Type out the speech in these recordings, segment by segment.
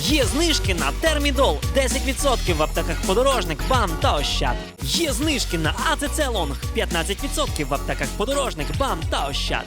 Є знижки на термідол 10% в аптеках подорожник, бам та ощад. Є знижки на АЦЦ Лонг 15% в аптеках подорожник, бам та ощад.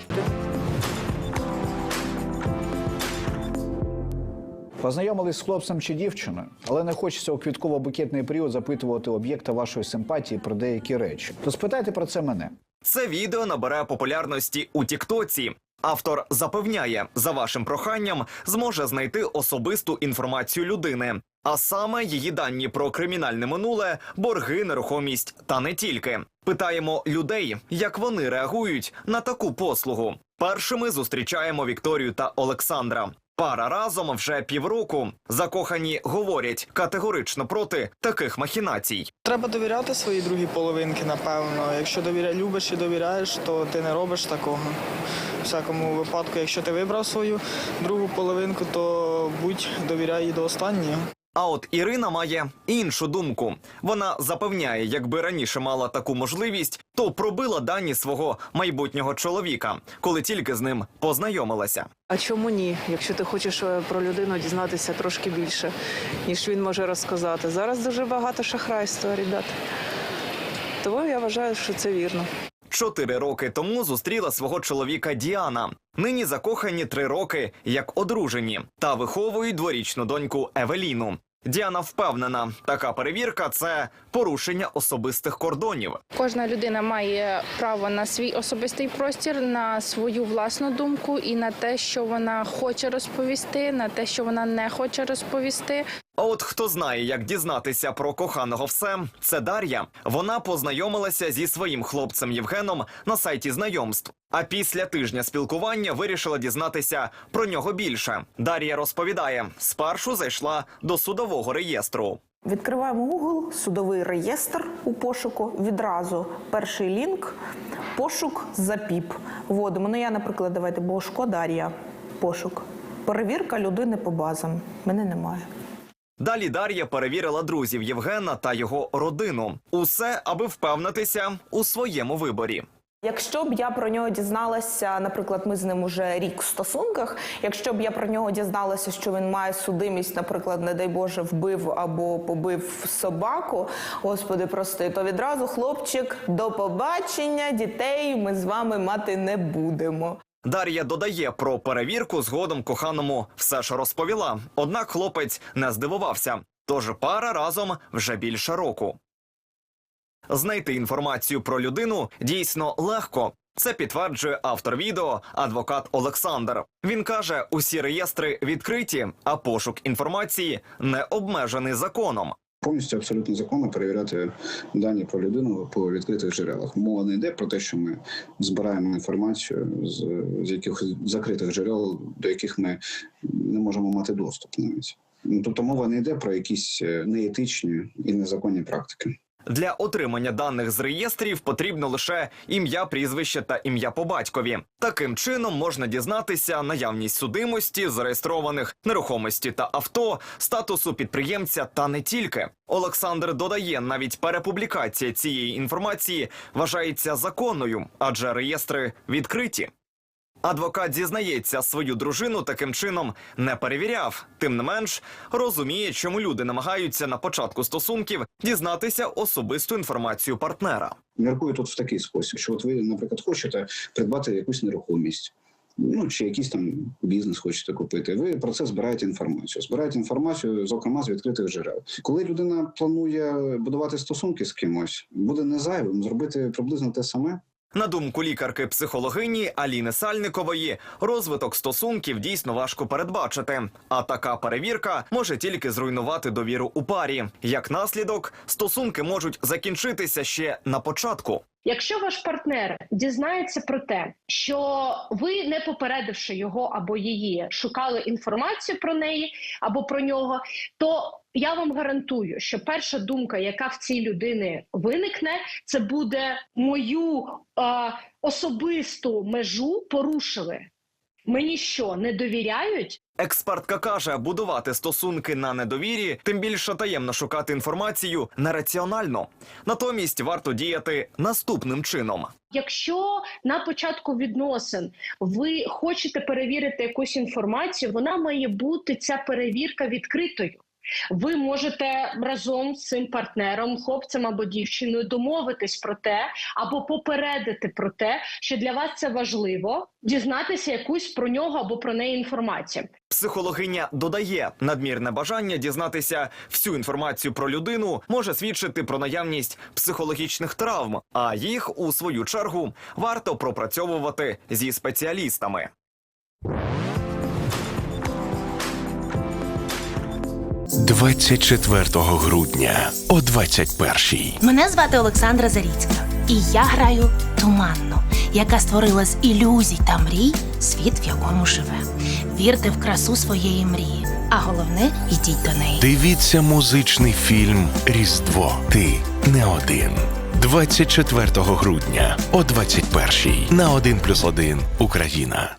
Познайомились з хлопцем чи дівчиною, але не хочеться у квітково-букетний період запитувати об'єкта вашої симпатії про деякі речі. То спитайте про це мене. Це відео набере популярності у Тіктоці. Автор запевняє, за вашим проханням зможе знайти особисту інформацію людини, а саме її дані про кримінальне минуле, борги, нерухомість та не тільки. Питаємо людей, як вони реагують на таку послугу. Першими зустрічаємо Вікторію та Олександра. Пара разом вже півроку. Закохані говорять категорично проти таких махінацій. Треба довіряти своїй другій половинки, напевно. Якщо довіря, любиш і довіряєш, то ти не робиш такого. У всякому випадку, якщо ти вибрав свою другу половинку, то будь довіряй до останнього. А от Ірина має іншу думку. Вона запевняє, якби раніше мала таку можливість, то пробила дані свого майбутнього чоловіка, коли тільки з ним познайомилася. А чому ні? Якщо ти хочеш е, про людину дізнатися трошки більше, ніж він може розказати. Зараз дуже багато шахрайства, ребят. Тому я вважаю, що це вірно. Чотири роки тому зустріла свого чоловіка Діана. Нині закохані три роки, як одружені, та виховують дворічну доньку Евеліну. Діана впевнена, така перевірка це порушення особистих кордонів. Кожна людина має право на свій особистий простір, на свою власну думку і на те, що вона хоче розповісти, на те, що вона не хоче розповісти. А от хто знає, як дізнатися про коханого все, це Дар'я. Вона познайомилася зі своїм хлопцем Євгеном на сайті знайомств. А після тижня спілкування вирішила дізнатися про нього більше. Дар'я розповідає, спершу зайшла до судового реєстру. Відкриваємо Google, судовий реєстр у пошуку. Відразу перший лінк, пошук за ПІП. Вводимо. Ну я, наприклад, давайте Бошко Дар'я. Пошук. Перевірка людини по базам. Мене немає. Далі Дар'я перевірила друзів Євгена та його родину. Усе, аби впевнитися у своєму виборі. Якщо б я про нього дізналася, наприклад, ми з ним уже рік в стосунках. Якщо б я про нього дізналася, що він має судимість, наприклад, не дай Боже, вбив або побив собаку, господи, прости, то відразу хлопчик до побачення, дітей ми з вами мати не будемо. Дар'я додає про перевірку згодом коханому все ж розповіла. Однак хлопець не здивувався. Тож пара разом вже більше року. Знайти інформацію про людину дійсно легко. Це підтверджує автор відео, адвокат Олександр. Він каже, усі реєстри відкриті, а пошук інформації не обмежений законом. Повністю абсолютно законно перевіряти дані про людину по відкритих джерелах. Мова не йде про те, що ми збираємо інформацію з, з якихось закритих джерел, до яких ми не можемо мати доступ навіть. Ну, Тобто мова не йде про якісь е, неетичні і незаконні практики. Для отримання даних з реєстрів потрібно лише ім'я, прізвище та ім'я по батькові. Таким чином можна дізнатися наявність судимості, зареєстрованих нерухомості та авто, статусу підприємця та не тільки. Олександр додає, навіть перепублікація цієї інформації вважається законною, адже реєстри відкриті. Адвокат зізнається, свою дружину таким чином не перевіряв. Тим не менш, розуміє, чому люди намагаються на початку стосунків дізнатися особисту інформацію партнера. Міркую тут в такий спосіб, що от ви, наприклад, хочете придбати якусь нерухомість. Ну, чи якийсь там бізнес хочете купити. Ви про це збираєте інформацію. Збираєте інформацію, зокрема, з відкритих джерел. Коли людина планує будувати стосунки з кимось, буде не зайвим зробити приблизно те саме. На думку лікарки-психологині Аліни Сальникової, розвиток стосунків дійсно важко передбачити. А така перевірка може тільки зруйнувати довіру у парі. Як наслідок, стосунки можуть закінчитися ще на початку. Якщо ваш партнер дізнається про те, що ви, не попередивши його або її, шукали інформацію про неї або про нього, то я вам гарантую, що перша думка, яка в цій людини виникне, це буде мою е, особисту межу порушили. Мені що не довіряють? Експертка каже, будувати стосунки на недовірі, тим більше таємно шукати інформацію нераціонально. Натомість варто діяти наступним чином. Якщо на початку відносин ви хочете перевірити якусь інформацію, вона має бути ця перевірка відкритою. Ви можете разом з цим партнером, хлопцем або дівчиною, домовитись про те або попередити про те, що для вас це важливо, дізнатися якусь про нього або про неї інформацію. Психологиня додає, надмірне бажання дізнатися всю інформацію про людину може свідчити про наявність психологічних травм, а їх у свою чергу варто пропрацьовувати зі спеціалістами. 24 грудня о 21-й. Мене звати Олександра Заріцька, і я граю туманну, яка створила з ілюзій та мрій світ, в якому живе. Вірте в красу своєї мрії, а головне йдіть до неї. Дивіться музичний фільм Різдво. Ти не один. 24 грудня о 21-й на 1+,1 Україна.